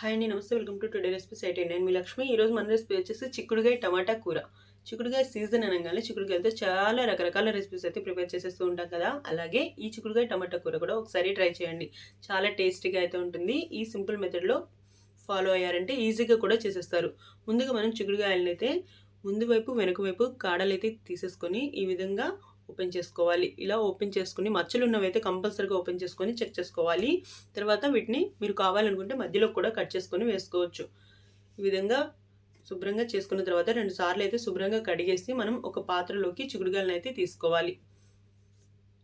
Hi అండి నమస్తే. Welcome to today recipes అయితే నేను మీ లక్ష్మి. ఈరోజు మన రెసిపీ వచ్చేసి చిక్కుడుగాయ టమాటా కూర. చిక్కుడుగాయ సీజన్ అనగానే చిక్కుడుగాయలతో చాలా రకరకాల రెసిపీస్ అయితే ప్రిపేర్ చేసేస్తూ ఉంటాం కదా. అలాగే ఈ చిక్కుడుగాయ టమాటా కూర కూడా ఒకసారి ట్రై చేయండి. చాలా టేస్టీగా అయితే ఉంటుంది. ఈ సింపుల్ మెథడ్లో ఫాలో అయ్యారంటే ఈజీగా కూడా చేసేస్తారు. ముందుగా మనం చిక్కుడుగాయలను అయితే ముందు వైపు వెనుక వైపు కాడలు అయితే తీసేసుకొని ఈ విధంగా ఓపెన్ చేసుకోవాలి. ఇలా ఓపెన్ చేసుకుని మచ్చలు ఉన్నవైతే కంపల్సరీగా ఓపెన్ చేసుకొని చెక్ చేసుకోవాలి. తర్వాత వీటిని మీరు కావాలనుకుంటే మధ్యలో కూడా కట్ చేసుకొని వేసుకోవచ్చు. ఈ విధంగా శుభ్రంగా చేసుకున్న తర్వాత రెండు సార్లు అయితే శుభ్రంగా కడిగేసి మనం ఒక పాత్రలోకి చిగుడుగాలను అయితే తీసుకోవాలి.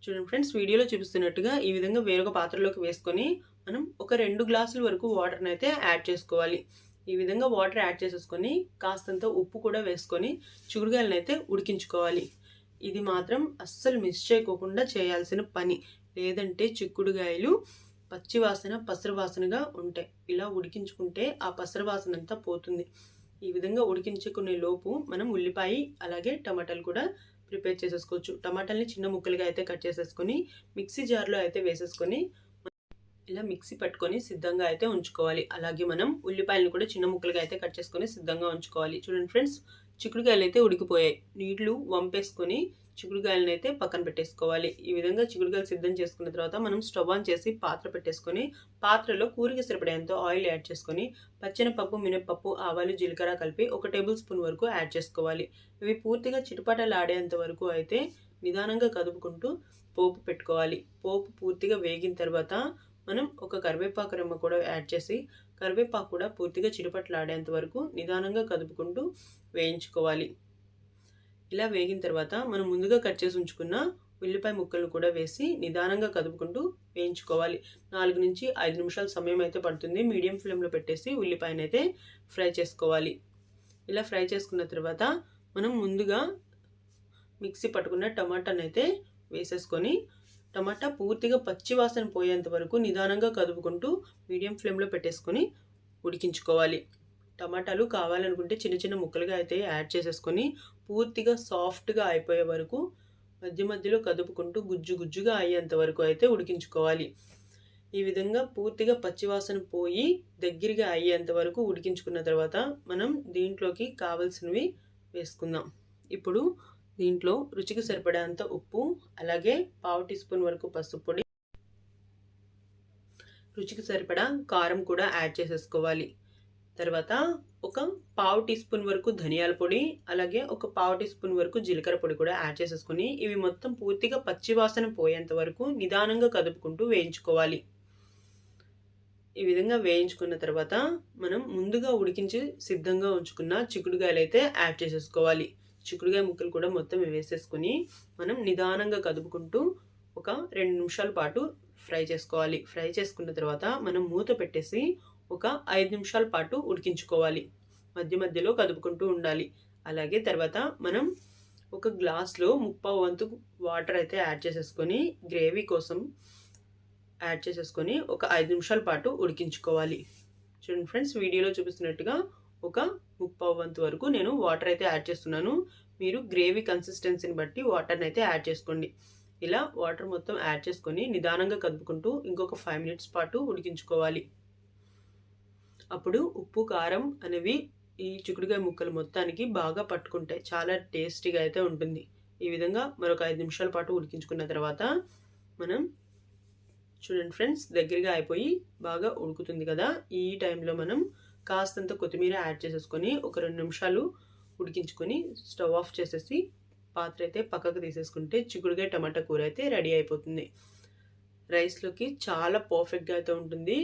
చూడండి ఫ్రెండ్స్ వీడియోలో చూపిస్తున్నట్టుగా ఈ విధంగా వేరొక పాత్రలోకి వేసుకొని మనం ఒక రెండు గ్లాసుల వరకు వాటర్ని అయితే యాడ్ చేసుకోవాలి. ఈ విధంగా వాటర్ యాడ్ చేసేసుకొని కాస్తంత ఉప్పు కూడా వేసుకొని చిగురుగాయలను అయితే ఉడికించుకోవాలి. ఇది మాత్రం అస్సలు మిస్ చేయకోకుండా చేయాల్సిన పని. లేదంటే చిక్కుడుగాయలు పచ్చివాసన వాసన వాసనగా ఉంటాయి. ఇలా ఉడికించుకుంటే ఆ పసరు వాసన అంతా పోతుంది. ఈ విధంగా ఉడికించుకునే లోపు మనం ఉల్లిపాయ అలాగే టమాటాలు కూడా ప్రిపేర్ చేసేసుకోవచ్చు. టమాటాలని చిన్న ముక్కలుగా అయితే కట్ చేసేసుకొని మిక్సీ జార్లో అయితే వేసేసుకొని ఇలా మిక్సీ పట్టుకొని సిద్ధంగా అయితే ఉంచుకోవాలి. అలాగే మనం ఉల్లిపాయలను కూడా చిన్న ముక్కలుగా అయితే కట్ చేసుకొని సిద్ధంగా ఉంచుకోవాలి. చూడండి ఫ్రెండ్స్ చిక్కుడుకాయలు అయితే ఉడికిపోయాయి. నీళ్ళు వంపేసుకొని చిక్కుడుకాయలను అయితే పక్కన పెట్టేసుకోవాలి. ఈ విధంగా చిక్కుడుకాయలు సిద్ధం చేసుకున్న తర్వాత మనం స్టవ్ ఆన్ చేసి పాత్ర పెట్టేసుకొని పాత్రలో కూరకి సరిపడేంత ఆయిల్ యాడ్ చేసుకొని పచ్చెనపప్పు మినపప్పు ఆవాలు జీలకర్ర కలిపి ఒక టేబుల్ స్పూన్ వరకు యాడ్ చేసుకోవాలి. ఇవి పూర్తిగా చిటుపటలు ఆడేంత వరకు అయితే నిదానంగా కదుపుకుంటూ పోపు పెట్టుకోవాలి. పోపు పూర్తిగా వేగిన తర్వాత మనం ఒక కరివేపాకు రెమ్మ కూడా యాడ్ చేసి కరివేపాకు కూడా పూర్తిగా చిరుపట్లాడేంత వరకు నిదానంగా కదుపుకుంటూ వేయించుకోవాలి. ఇలా వేగిన తర్వాత మనం ముందుగా కట్ చేసి ఉంచుకున్న ఉల్లిపాయ ముక్కలను కూడా వేసి నిదానంగా కదుపుకుంటూ వేయించుకోవాలి. నాలుగు నుంచి ఐదు నిమిషాల సమయం అయితే పడుతుంది. మీడియం ఫ్లేమ్లో పెట్టేసి ఉల్లిపాయనైతే అయితే ఫ్రై చేసుకోవాలి. ఇలా ఫ్రై చేసుకున్న తర్వాత మనం ముందుగా మిక్సీ పట్టుకున్న టమాటానైతే అయితే వేసేసుకొని టమాటా పూర్తిగా పచ్చి వాసన పోయేంత వరకు నిదానంగా కదుపుకుంటూ మీడియం ఫ్లేమ్లో పెట్టేసుకొని ఉడికించుకోవాలి. టమాటాలు కావాలనుకుంటే చిన్న చిన్న ముక్కలుగా అయితే యాడ్ చేసేసుకొని పూర్తిగా సాఫ్ట్గా అయిపోయే వరకు మధ్య మధ్యలో కదుపుకుంటూ గుజ్జు గుజ్జుగా అయ్యేంత వరకు అయితే ఉడికించుకోవాలి. ఈ విధంగా పూర్తిగా పచ్చివాసన పోయి దగ్గరగా అయ్యేంత వరకు ఉడికించుకున్న తర్వాత మనం దీంట్లోకి కావలసినవి వేసుకుందాం. ఇప్పుడు దీంట్లో రుచికి సరిపడేంత ఉప్పు అలాగే పావు టీ స్పూన్ వరకు పసుపు పొడి. రుచికి సరిపడా కారం కూడా యాడ్ చేసేసుకోవాలి. తర్వాత ఒక పావు టీ స్పూన్ వరకు ధనియాల పొడి అలాగే ఒక పావు టీ స్పూన్ వరకు జీలకర్ర పొడి కూడా యాడ్ చేసేసుకుని ఇవి మొత్తం పూర్తిగా పచ్చివాసన పోయేంత వరకు నిదానంగా కదుపుకుంటూ వేయించుకోవాలి. ఈ విధంగా వేయించుకున్న తర్వాత మనం ముందుగా ఉడికించి సిద్ధంగా ఉంచుకున్న చిక్కుడుగాయలు అయితే యాడ్ చేసేసుకోవాలి. చిక్కుడుగాయ ముక్కలు కూడా మొత్తం వేసేసుకుని మనం నిదానంగా కదుపుకుంటూ ఒక రెండు నిమిషాల పాటు ఫ్రై చేసుకోవాలి. ఫ్రై చేసుకున్న తర్వాత మనం మూత పెట్టేసి ఒక ఐదు నిమిషాల పాటు ఉడికించుకోవాలి. మధ్య మధ్యలో కదుపుకుంటూ ఉండాలి. అలాగే తర్వాత మనం ఒక గ్లాస్లో ముప్పావు వంతు వాటర్ అయితే యాడ్ చేసేసుకొని గ్రేవీ కోసం యాడ్ చేసేసుకొని ఒక ఐదు నిమిషాల పాటు ఉడికించుకోవాలి. చూడండి ఫ్రెండ్స్ వీడియోలో చూపిస్తున్నట్టుగా ఒక ముప్పావు వంతు వరకు నేను వాటర్ అయితే యాడ్ చేస్తున్నాను. మీరు గ్రేవీ కన్సిస్టెన్సీని బట్టి వాటర్ని అయితే యాడ్ చేసుకోండి. ఇలా వాటర్ మొత్తం యాడ్ చేసుకొని నిదానంగా కదుపుకుంటూ ఇంకొక ఫైవ్ మినిట్స్ పాటు ఉడికించుకోవాలి. అప్పుడు ఉప్పు కారం అనేవి ఈ చిక్కుడుకాయ ముక్కలు మొత్తానికి బాగా పట్టుకుంటాయి. చాలా టేస్టీగా అయితే ఉంటుంది. ఈ విధంగా మరొక ఐదు నిమిషాల పాటు ఉడికించుకున్న తర్వాత మనం చూడండి ఫ్రెండ్స్ దగ్గరగా అయిపోయి బాగా ఉడుకుతుంది కదా. ఈ టైంలో మనం కాస్తంత కొత్తిమీర యాడ్ చేసేసుకొని ఒక రెండు నిమిషాలు ఉడికించుకొని స్టవ్ ఆఫ్ చేసేసి పాత్ర అయితే పక్కకు తీసేసుకుంటే చిగుడుగా టమాటా కూర అయితే రెడీ అయిపోతుంది. రైస్లోకి చాలా పర్ఫెక్ట్గా అయితే ఉంటుంది.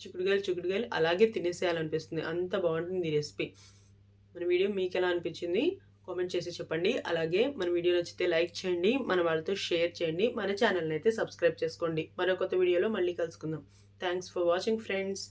చిక్కుడుగాయలు చిక్కుడుగాయలు అలాగే తినేసేయాలనిపిస్తుంది. అంత బాగుంటుంది ఈ రెసిపీ. మన వీడియో మీకు ఎలా అనిపించింది? కామెంట్ చేసి చెప్పండి. అలాగే మన వీడియో నచ్చితే లైక్ చేయండి. మన వాళ్ళతో షేర్ చేయండి. మన ఛానల్ని అయితే సబ్స్క్రైబ్ చేసుకోండి. మరో కొత్త వీడియోలో మళ్ళీ కలుసుకుందాం. Thanks for watching friends.